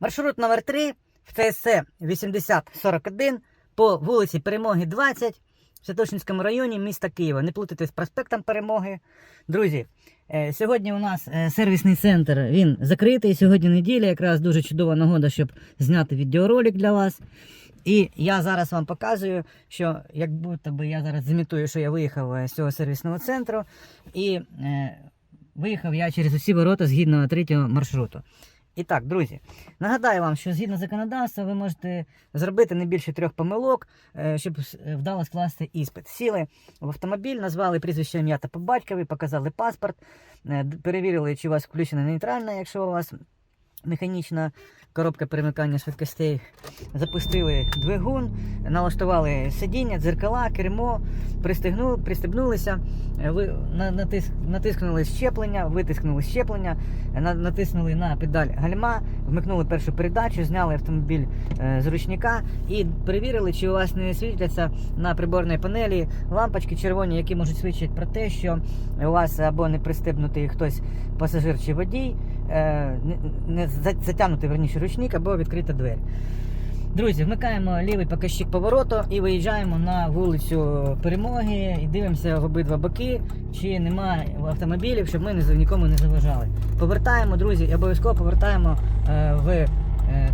Маршрут номер 3 в ТСЦ 8041 по вулиці Перемоги 20 в Святошинському районі міста Києва. Не плутайте з проспектом Перемоги. Друзі, е, сьогодні у нас е, сервісний центр він закритий. Сьогодні неділя, якраз дуже чудова нагода, щоб зняти відеоролик для вас. І я зараз вам показую, що як будто би я зараз зімітую, що я виїхав е, з цього сервісного центру. І е, виїхав я через усі ворота згідно третього маршруту. І так, друзі, нагадаю вам, що згідно законодавства ви можете зробити не більше трьох помилок, е, щоб е, вдало скласти іспит. Сіли в автомобіль, назвали прізвище ім'я та по батькові, показали паспорт, е, перевірили, чи у вас включена нейтральна, якщо у вас механічна коробка перемикання швидкостей. Запустили двигун, налаштували сидіння, дзеркала, кермо, пристегнули, пристебнулися, е, натис, натискнули щеплення, витискнули щеплення, е, на- натиснули на педаль гальма, вмикнули першу передачу, зняли автомобіль е, з ручника і перевірили, чи у вас не світляться на приборній панелі лампочки червоні, які можуть свідчити про те, що у вас або не пристебнутий хтось пасажир чи водій, не, не за- затягнутий верніше ручник, або відкрита двері. Друзі, вмикаємо лівий показчик повороту і виїжджаємо на вулицю Перемоги і дивимося в обидва боки, чи немає автомобілів, щоб ми нікому не заважали. Повертаємо, друзі, і обов'язково повертаємо е, в е,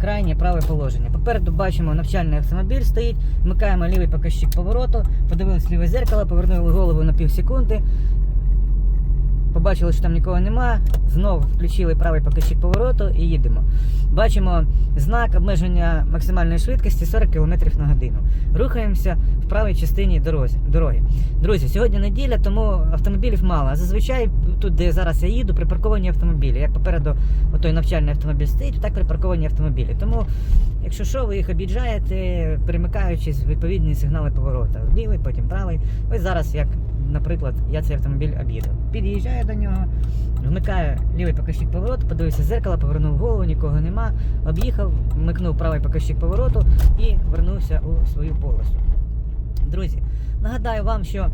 крайнє праве положення. Попереду бачимо навчальний автомобіль стоїть, вмикаємо лівий показчик повороту, подивились ліве зеркало, повернули голову на пів секунди. Побачили, що там нікого немає. Знову включили правий показчик повороту і їдемо. Бачимо знак обмеження максимальної швидкості 40 км на годину. Рухаємося в правій частині дороги. Друзі, сьогодні неділя, тому автомобілів мало. Зазвичай тут, де зараз я їду, припарковані автомобілі. Як попереду отой навчальний автомобіль стоїть, так припарковані автомобілі. Тому, якщо що, ви їх об'їжджаєте, перемикаючись в відповідні сигнали поворота. Лівий, потім правий. Ось зараз, як, наприклад, я цей автомобіль об'їду. Під'їжджаю до нього, вмикаю лівий показчик повороту, подивився зеркало, повернув голову, нікого нема. Об'їхав, вмикнув правий показчик повороту і вернувся у свою полосу. Друзі, нагадаю вам, що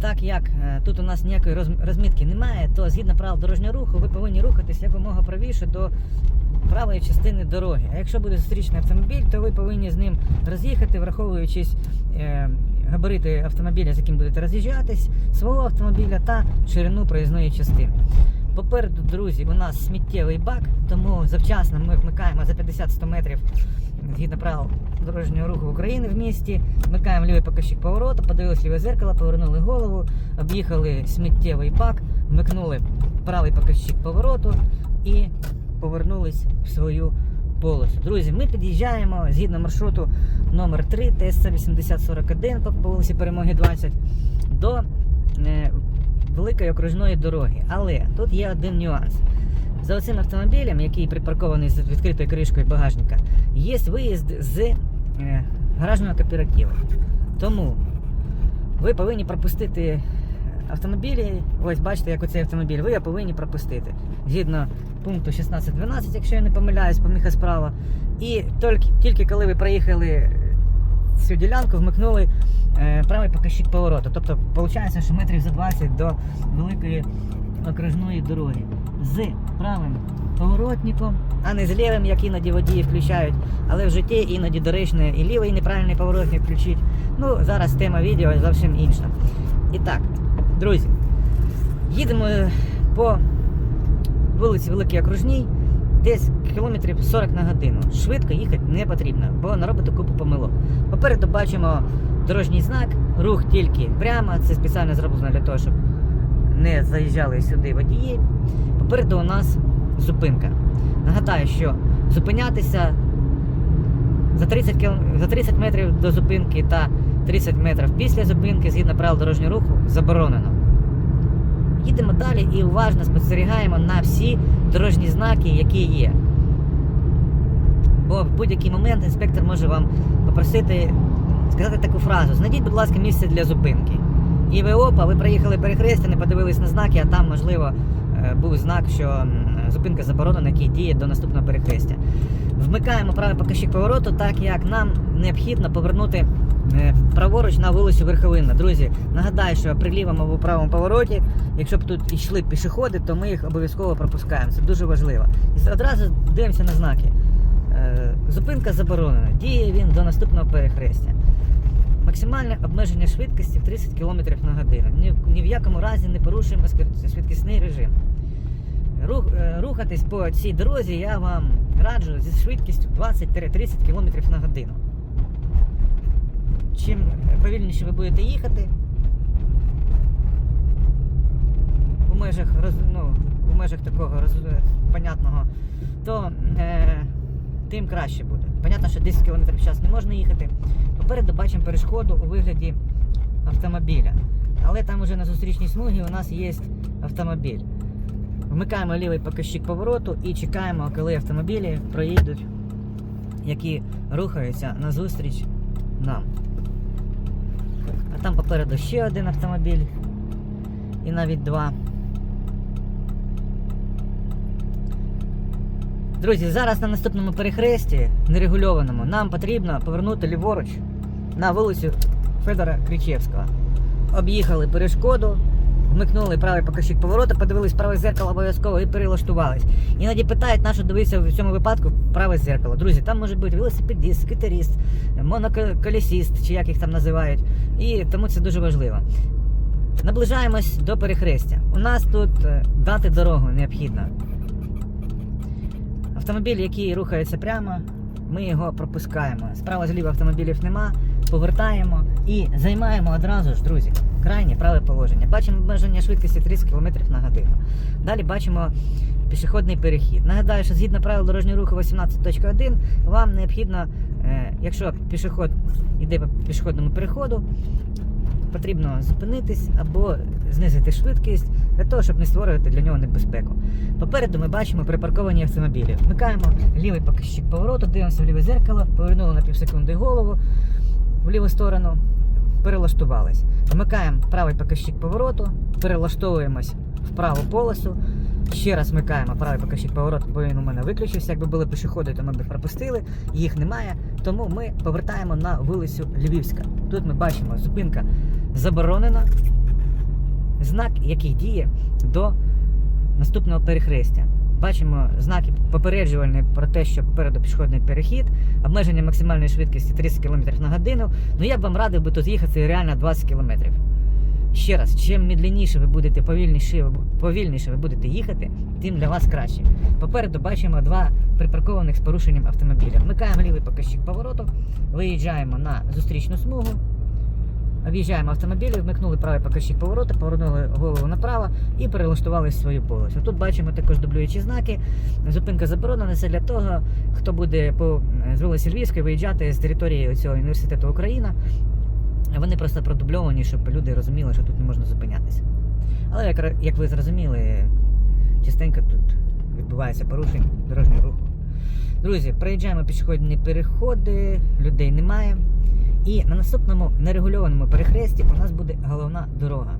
так як е, тут у нас ніякої розмітки немає, то згідно правил дорожнього руху ви повинні рухатись якомога правіше до правої частини дороги. А якщо буде зустрічний автомобіль, то ви повинні з ним роз'їхати, враховуючись е, габарити автомобіля, з яким будете роз'їжджатись, свого автомобіля та ширину проїзної частини. Попереду, друзі, у нас сміттєвий бак, тому завчасно ми вмикаємо за 50-100 метрів згідно правил дорожнього руху України в місті. Вмикаємо лівий показчик повороту, подивилися ліве зеркало, повернули голову, об'їхали сміттєвий бак, вмикнули правий показчик повороту і повернулись в свою полосу. Друзі, ми під'їжджаємо згідно маршруту номер 3 ТСЦ 8041 по вулиці Перемоги 20 до е, великої окружної дороги. Але тут є один нюанс. За оцим автомобілем, який припаркований з відкритою кришкою багажника, є виїзд з е, гаражного кооперативу. Тому ви повинні пропустити автомобілі. Ось бачите, як оцей автомобіль, ви повинні пропустити. Згідно пункту 16.12, якщо я не помиляюсь, поміха справа. І тільки, тільки коли ви проїхали цю ділянку, вмикнули е, правий показчик повороту. Тобто, виходить, що метрів за 20 до великої окружної дороги. З правим поворотником, а не з лівим, як іноді водії включають. Але в житті іноді доречно і лівий неправильний поворотник включить. Ну, зараз тема відео зовсім інша. І так, друзі, їдемо по вулиці Великій Окружній, десь кілометрів 40 на годину. Швидко їхати не потрібно, бо наробити купу помилок. Попереду бачимо дорожній знак, рух тільки прямо. Це спеціально зроблено для того, щоб не заїжджали сюди водії. Попереду у нас зупинка. Нагадаю, що зупинятися за 30, кіл... за 30 метрів до зупинки та 30 метрів після зупинки згідно правил дорожнього руху заборонено. Їдемо далі і уважно спостерігаємо на всі дорожні знаки, які є. Бо в будь-який момент інспектор може вам попросити сказати таку фразу: знайдіть, будь ласка, місце для зупинки. І ви опа, ви проїхали перехрестя, не подивились на знаки, а там, можливо, е, був знак, що зупинка заборонена, який діє до наступного перехрестя. Вмикаємо правий показчик повороту, так як нам необхідно повернути е, праворуч на вулицю Верховинна. Друзі, нагадаю, що при лівому або правому повороті, якщо б тут йшли пішоходи, то ми їх обов'язково пропускаємо. Це дуже важливо. І одразу дивимося на знаки. Е, Зупинка заборонена. Діє він до наступного перехрестя. Максимальне обмеження швидкості в 30 км на годину. Ні, в- якому разі не порушуємо швидкісний режим. Е, рухатись по цій дорозі я вам раджу зі швидкістю 20-30 км на годину. Чим повільніше ви будете їхати, у межах, ну, у межах такого роз, понятного, то е, тим краще буде. Понятно, що 10 км в час не можна їхати. Попереду бачимо перешкоду у вигляді автомобіля. Але там уже на зустрічній смугі у нас є автомобіль. Вмикаємо лівий показчик повороту і чекаємо, коли автомобілі проїдуть, які рухаються назустріч нам. А там попереду ще один автомобіль. І навіть два. Друзі, зараз на наступному перехресті, нерегульованому, нам потрібно повернути ліворуч на вулицю Федора Кричевського. Об'їхали перешкоду, вмикнули правий показчик повороту, подивились праве зеркало обов'язково і перелаштувались. Іноді питають, на що дивитися в цьому випадку праве зеркало. Друзі, там може бути велосипедист, скитеріст, моноколесіст, чи як їх там називають. І тому це дуже важливо. Наближаємось до перехрестя. У нас тут е, дати дорогу необхідно. Автомобіль, який рухається прямо, ми його пропускаємо. Справа зліва автомобілів нема, повертаємо і займаємо одразу ж, друзі, крайнє праве положення. Бачимо обмеження швидкості 30 км на годину. Далі бачимо пішохідний перехід. Нагадаю, що згідно правил дорожнього руху 18.1 вам необхідно, е, якщо пішохід йде по пішохідному переходу, потрібно зупинитись або знизити швидкість для того, щоб не створювати для нього небезпеку. Попереду ми бачимо припарковані автомобілі. Вмикаємо лівий показчик повороту, дивимося в ліве зеркало, повернули на півсекунди голову в ліву сторону, перелаштувались. Вмикаємо правий показчик повороту, перелаштовуємось в праву полосу. Ще раз вмикаємо правий показчик повороту, бо він у мене виключився. Якби були пішоходи, то ми б їх пропустили, їх немає. Тому ми повертаємо на вулицю Львівська. Тут ми бачимо зупинка заборонена, знак, який діє до наступного перехрестя. Бачимо знаки попереджувальні про те, що попереду пішохідний перехід, обмеження максимальної швидкості 30 км на годину. Ну я б вам радив би тут їхати реально 20 км. Ще раз, чим медленніше ви будете, повільніше, повільніше ви будете їхати, тим для вас краще. Попереду бачимо два припаркованих з порушенням автомобіля. Вмикаємо лівий показчик повороту, виїжджаємо на зустрічну смугу. Об'їжджаємо автомобілі, вмикнули правий показчик повороту, повернули голову направо і перелаштували свою полосу. Тут бачимо також дублюючі знаки. Зупинка заборонена. Це для того, хто буде по з вулиці Львівської виїжджати з території цього університету Україна. Вони просто продубльовані, щоб люди розуміли, що тут не можна зупинятися. Але як, як ви зрозуміли, частенько тут відбувається порушень дорожнього руху. Друзі, проїжджаємо пішохідні переходи, людей немає. І на наступному нерегульованому перехресті у нас буде головна дорога.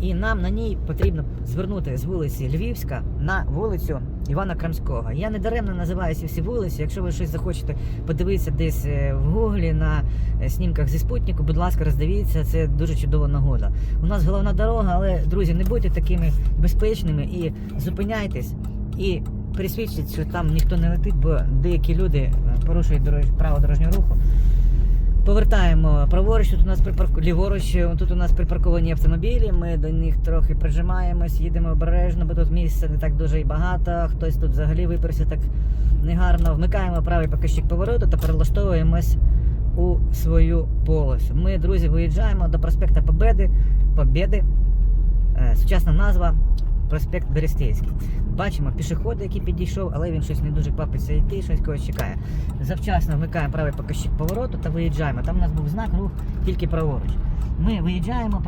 І нам на ній потрібно звернути з вулиці Львівська на вулицю Івана Крамського. Я не даремно називаю всі вулиці. Якщо ви щось захочете подивитися десь е, в гуглі на е, снімках зі спутнику, будь ласка, роздивіться, це дуже чудова нагода. У нас головна дорога, але друзі, не будьте такими безпечними і зупиняйтесь і пересвідчіть, що там ніхто не летить, бо деякі люди е, порушують дорож... право дорожнього руху. Повертаємо праворуч, тут у нас припарку... ліворуч, е, тут у нас припарковані автомобілі, ми до них трохи прижимаємось, їдемо обережно, бо тут місця не так дуже і багато. Хтось тут взагалі виперся так негарно. Вмикаємо правий показчик повороту та перелаштовуємось у свою полосу. Ми, друзі, виїжджаємо до проспекта Победи. Побєди. Е, Сучасна назва проспект Берестейський. Бачимо пішоход, який підійшов, але він щось не дуже квапиться йти, щось когось чекає. Завчасно вмикаємо правий показчик повороту та виїжджаємо. Там у нас був знак рух тільки праворуч. Ми виїжджаємо,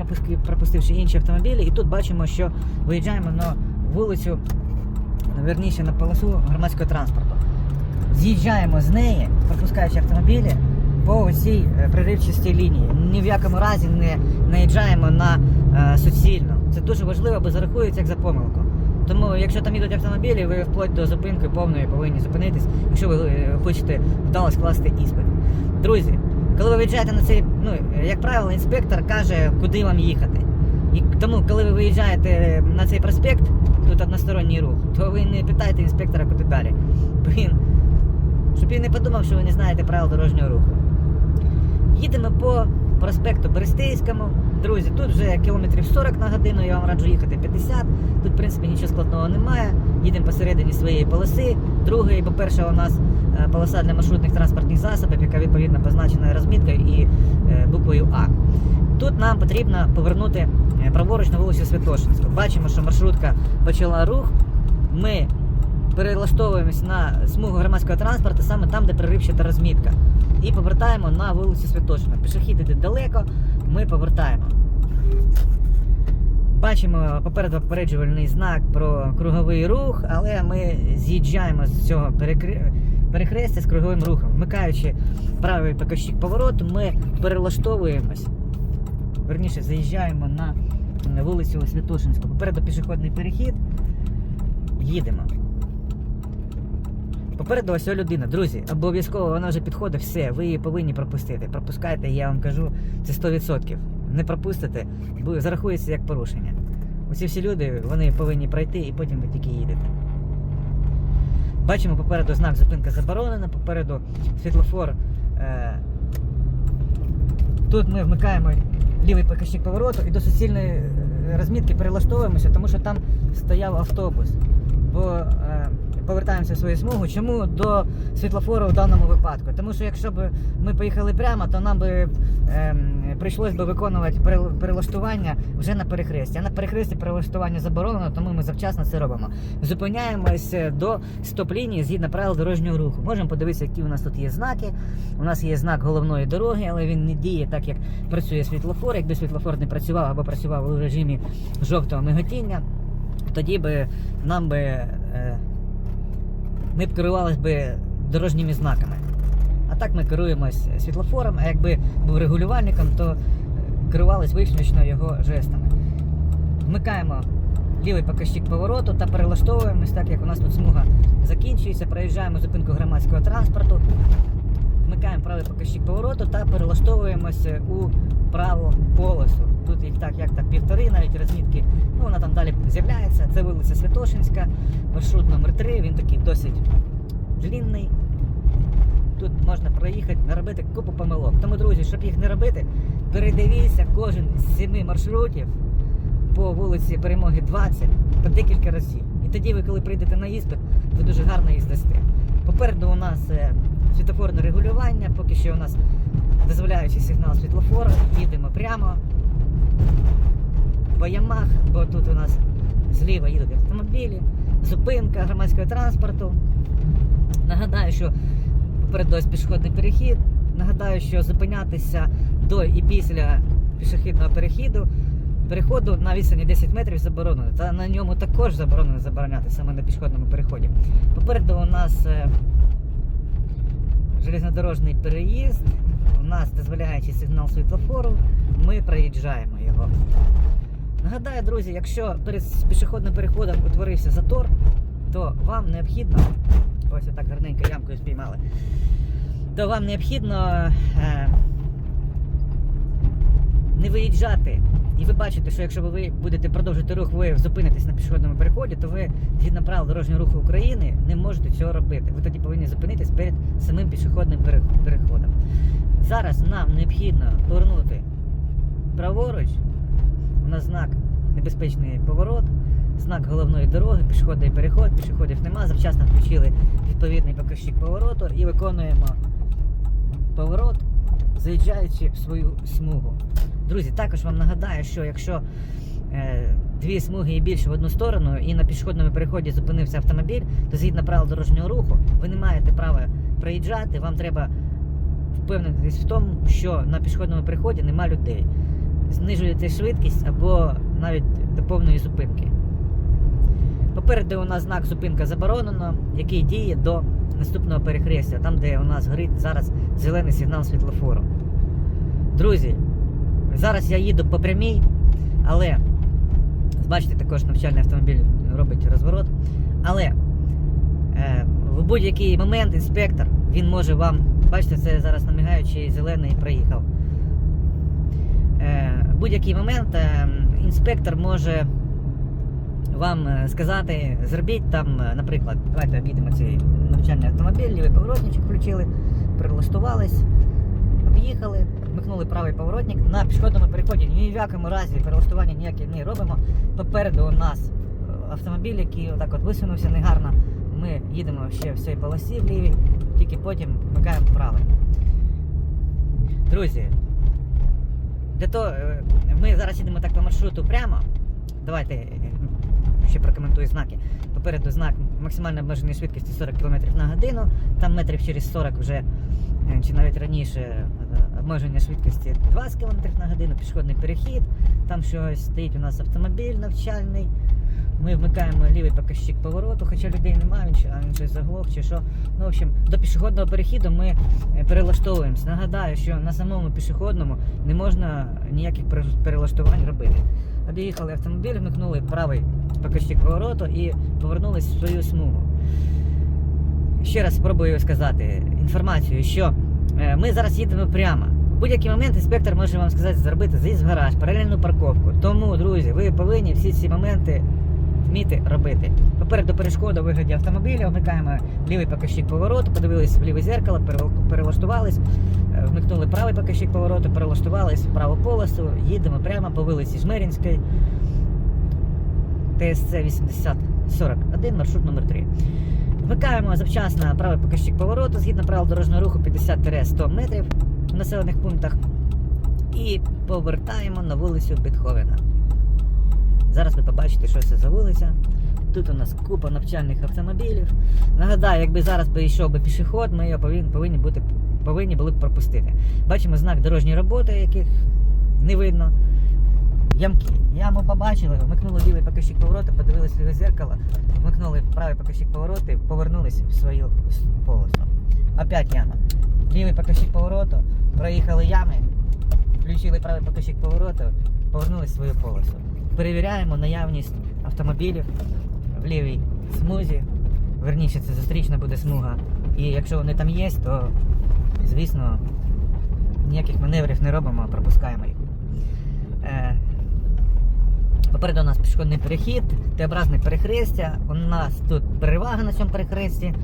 пропустивши інші автомобілі, і тут бачимо, що виїжджаємо на вулицю, верніше на полосу громадського транспорту. З'їжджаємо з неї, пропускаючи автомобілі по цій приривчастій лінії. Ні в якому разі не наїжджаємо на е, суцільну. Це дуже важливо, бо зарахується як за помилку. Тому, якщо там їдуть автомобілі, ви вплоть до зупинки повної повинні зупинитись, якщо ви е, хочете вдало скласти іспит. Друзі, коли ви виїжджаєте на цей, ну, як правило, інспектор каже, куди вам їхати. І тому, коли ви виїжджаєте на цей проспект, тут односторонній рух, то ви не питаєте інспектора, куди далі. Він, щоб він не подумав, що ви не знаєте правил дорожнього руху. Їдемо по проспекту Берестейському. Друзі, тут вже кілометрів 40 на годину, я вам раджу їхати 50. Тут, в принципі, нічого складного немає. Їдемо посередині своєї полоси. Другої, по-перше, у нас е, полоса для маршрутних транспортних засобів, яка відповідно позначена розміткою і е, буквою А. Тут нам потрібно повернути е, праворуч на вулицю Святошинську. Бачимо, що маршрутка почала рух. Ми перелаштовуємось на смугу громадського транспорту саме там, де переривчата розмітка. І повертаємо на вулицю Святошина. Пішохід іде далеко, ми повертаємо. Бачимо попереду попереджувальний знак про круговий рух, але ми з'їжджаємо з цього перекри... перехрестя з круговим рухом. Вмикаючи правий покажчик повороту, ми перелаштовуємось. Верніше, заїжджаємо на вулицю Святошинську. Попереду пішохідний перехід. Їдемо. Попереду ось людина, друзі, обов'язково вона вже підходить, все, ви її повинні пропустити. Пропускайте, я вам кажу, це 100%. Не пропустите, бо зарахується як порушення. Усі всі люди вони повинні пройти і потім ви тільки їдете. Бачимо попереду знак зупинка заборонена, попереду світлофор. Е- Тут ми вмикаємо лівий показчик повороту і до суцільної е, розмітки перелаштовуємося, тому що там стояв автобус. Бо е, повертаємося в свою смугу. Чому до світлофору в даному випадку? Тому що якщо б ми поїхали прямо, то нам би е, прийшлось би виконувати перелаштування вже на перехресті. А на перехресті перелаштування заборонено, тому ми завчасно це робимо. Зупиняємось е, до стоп-лінії згідно правил дорожнього руху. Можемо подивитися, які у нас тут є знаки. У нас є знак головної дороги, але він не діє так, як працює світлофор. Якби світлофор не працював або працював у режимі жовтого миготіння, тоді би нам би е, ми б керувалися би дорожніми знаками. А так ми керуємось світлофором, а якби був регулювальником, то е, керувались виключно його жестами. Вмикаємо лівий показчик повороту та перелаштовуємось, так як у нас тут смуга закінчується, проїжджаємо зупинку громадського транспорту, вмикаємо правий показчик повороту та перелаштовуємося у праву полосу. Тут їх так, як так півтори, навіть розмітки. Ну, вона там далі з'являється. Це вулиця Святошинська, маршрут номер 3 він такий досить длінний. Тут можна проїхати, наробити купу помилок. Тому, друзі, щоб їх не робити, передивіться кожен з семи маршрутів по вулиці Перемоги 20 по декілька разів. І тоді ви, коли прийдете на іспит, ви дуже гарно їх здасте. Попереду у нас е, світлофорне регулювання, поки що у нас дозволяючий сигнал світлофору, їдемо прямо по ямах, бо тут у нас зліва їдуть автомобілі, зупинка громадського транспорту. Нагадаю, що попереду пішохідний перехід. Нагадаю, що зупинятися до і після пішохідного перехіду переходу на відстані 10 метрів заборонено. Та на ньому також заборонено забороняти саме на пішохідному переході. Попереду у нас е, железнодорожний переїзд. У нас дозволяючий сигнал світлофору. Ми проїжджаємо його. Нагадаю, друзі, якщо перед пішохідним переходом утворився затор, то вам необхідно. Ось отак гарненько ямкою спіймали. То вам необхідно е, не виїжджати. І ви бачите, що якщо ви будете продовжувати рух, ви зупинитесь на пішохідному переході, то ви, згідно правил дорожнього руху України, не можете цього робити. Ви тоді повинні зупинитись перед самим пішохідним переходом. Зараз нам необхідно повернути праворуч. У нас знак небезпечний поворот, знак головної дороги, пішохідний переход, пішоходів нема. Завчасно включили відповідний показчик повороту і виконуємо поворот, заїжджаючи в свою смугу. Друзі, також вам нагадаю, що якщо е, дві смуги і більше в одну сторону, і на пішохідному переході зупинився автомобіль, то згідно правил дорожнього руху, ви не маєте права проїжджати, вам треба впевнитись в тому, що на пішохідному переході нема людей. Знижуєте швидкість або навіть до повної зупинки. Попереду у нас знак зупинка заборонено, який діє до наступного перехрестя, там, де у нас горить зараз зелений сигнал світлофору. Друзі, зараз я їду по прямій, але бачите, також навчальний автомобіль робить розворот. Але е, в будь-який момент інспектор він може вам Бачите, це зараз намігаючий зелений проїхав. Е, будь-який момент е, інспектор може вам е, сказати, зробіть там, е, наприклад, давайте обійдемо цей навчальний автомобіль, лівий поворотничок включили, прилаштувались, об'їхали, вмикнули правий поворотник. На пішохідному переході ні в якому разі перелаштування ніяке не робимо. Попереду у нас автомобіль, який отак от висунувся негарно. Ми їдемо ще в цій полосі в лівій, тільки потім вмикаємо правий. Друзі, для того, е, ми зараз їдемо так по маршруту прямо. Давайте е, ще прокоментую знаки. Попереду знак максимально обмеженої швидкості 40 км на годину. Там метрів через 40 вже, е, чи навіть раніше, обмеження швидкості 20 км на годину, пішохідний перехід. Там щось стоїть у нас автомобіль навчальний. Ми вмикаємо лівий показчик повороту, хоча людей немає, а він щось заглох чи що. Ну, в общем, до пішохідного перехіду ми е, перелаштовуємось. Нагадаю, що на самому пішохідному не можна ніяких перелаштувань робити. Об'їхали автомобіль, вмикнули правий показчик повороту і повернулись в свою смугу. Ще раз спробую сказати інформацію, що е, ми зараз їдемо прямо. В будь-який момент інспектор може вам сказати зробити заїзд в гараж, паралельну парковку. Тому, друзі, ви повинні всі ці моменти вміти робити. Попереду перешкода у вигляді автомобіля, вмикаємо лівий показчик повороту, подивились в ліве зеркало, перелаштувались, е, вмикнули правий показчик повороту, перелаштувались в праву полосу, їдемо прямо по вулиці Жмеринській, ТСЦ 8041, маршрут номер 3. Вмикаємо завчасно правий показчик повороту згідно правил дорожнього руху 50-100 метрів в населених пунктах. І повертаємо на вулицю Бетховена. Зараз ви побачите, що це за вулиця. Тут у нас купа навчальних автомобілів. Нагадаю, якби зараз би йшов би пішохід, ми його повинні, бути, повинні були б пропустити. Бачимо знак дорожньої роботи, яких не видно. Ямки. Яму побачили, вмикнули лівий покажчик повороту, подивилися в зеркало, вмикнули правий покажчик повороту, повернулися в свою полосу. Опять яма. Лівий покажчик повороту, проїхали ями, включили правий покажчик повороту, повернулись в свою полосу. Перевіряємо наявність автомобілів в лівій смузі. Верніше, це зустрічна буде смуга. І якщо вони там є, то звісно ніяких маневрів не робимо, а пропускаємо їх. Е, Попереду у нас пішохідний перехід, Т-образне перехрестя. У нас тут перевага на цьому перехресті.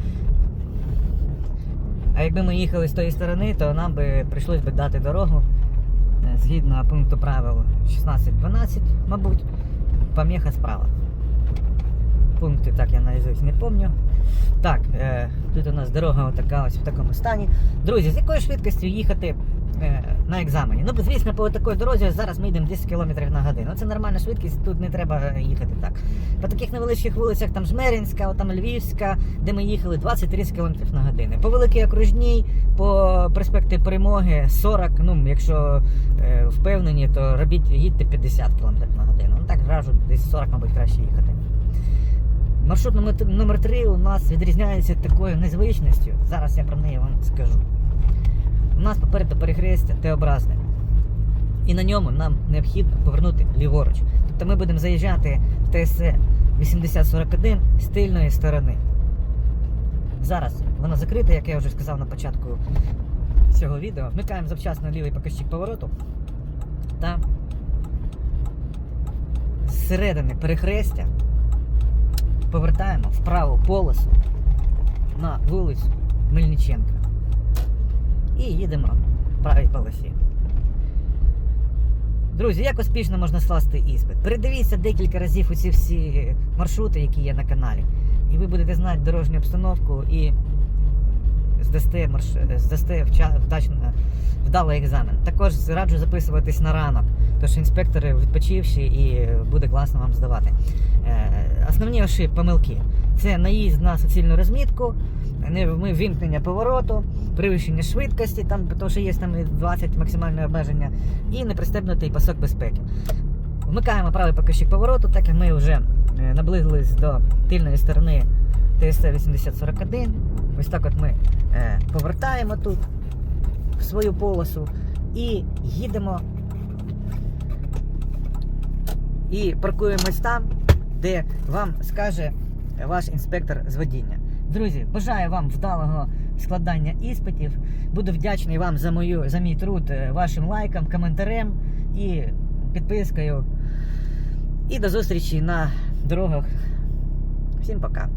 А якби ми їхали з тої сторони, то нам би прийшлось би дати дорогу згідно пункту правил 16-12, мабуть, поміха справа. Пункти так я наизусть не пам'ятаю. Так, е, тут у нас дорога отака, ось в такому стані. Друзі, з якою швидкістю їхати на екзамені? Ну, звісно, по такій дорозі зараз ми йдемо 10 км на годину. Це нормальна швидкість, тут не треба е, їхати так. По таких невеличких вулицях, там Жмеринська, там Львівська, де ми їхали 20-30 км на годину. По великій окружній, по проспекті Перемоги 40, ну, якщо е, впевнені, то робіть, їдьте 50 км на годину. Ну так раджу, десь 40, мабуть, краще їхати. Маршрут номер 3 у нас відрізняється такою незвичністю. Зараз я про неї вам скажу. У нас попереду перехрестя Т-образне. І на ньому нам необхідно повернути ліворуч. Тобто ми будемо заїжджати в ТС 8041 з тильної сторони. Зараз воно закрите, як я вже сказав на початку цього відео. Вмикаємо завчасно лівий показчик повороту та зсередини перехрестя повертаємо в праву полосу на вулицю Мельниченка. І їдемо в правій полосі. Друзі, як успішно можна скласти іспит? Передивіться декілька разів усі всі маршрути, які є на каналі. І ви будете знати дорожню обстановку і здасте, марш... здасте вдачно... вдалий екзамен. Також раджу записуватись на ранок, тож інспектори відпочивші і буде класно вам здавати. Е, Основні ошиб, помилки. Це наїзд на суцільну розмітку, вимкнення повороту, перевищення швидкості, там, тому що є там 20 максимальне обмеження, і непристебнутий пасок безпеки. Вмикаємо правий показчик повороту, так як ми вже е, наблизились до тильної сторони ТСЦ 8041. Ось так от ми е, повертаємо тут в свою полосу і їдемо і паркуємось там, де вам скаже ваш інспектор з водіння. Друзі, бажаю вам вдалого складання іспитів. Буду вдячний вам за мою за мій труд е, вашим лайкам, коментарем і підпискою. І до зустрічі на дорогах. Всім пока.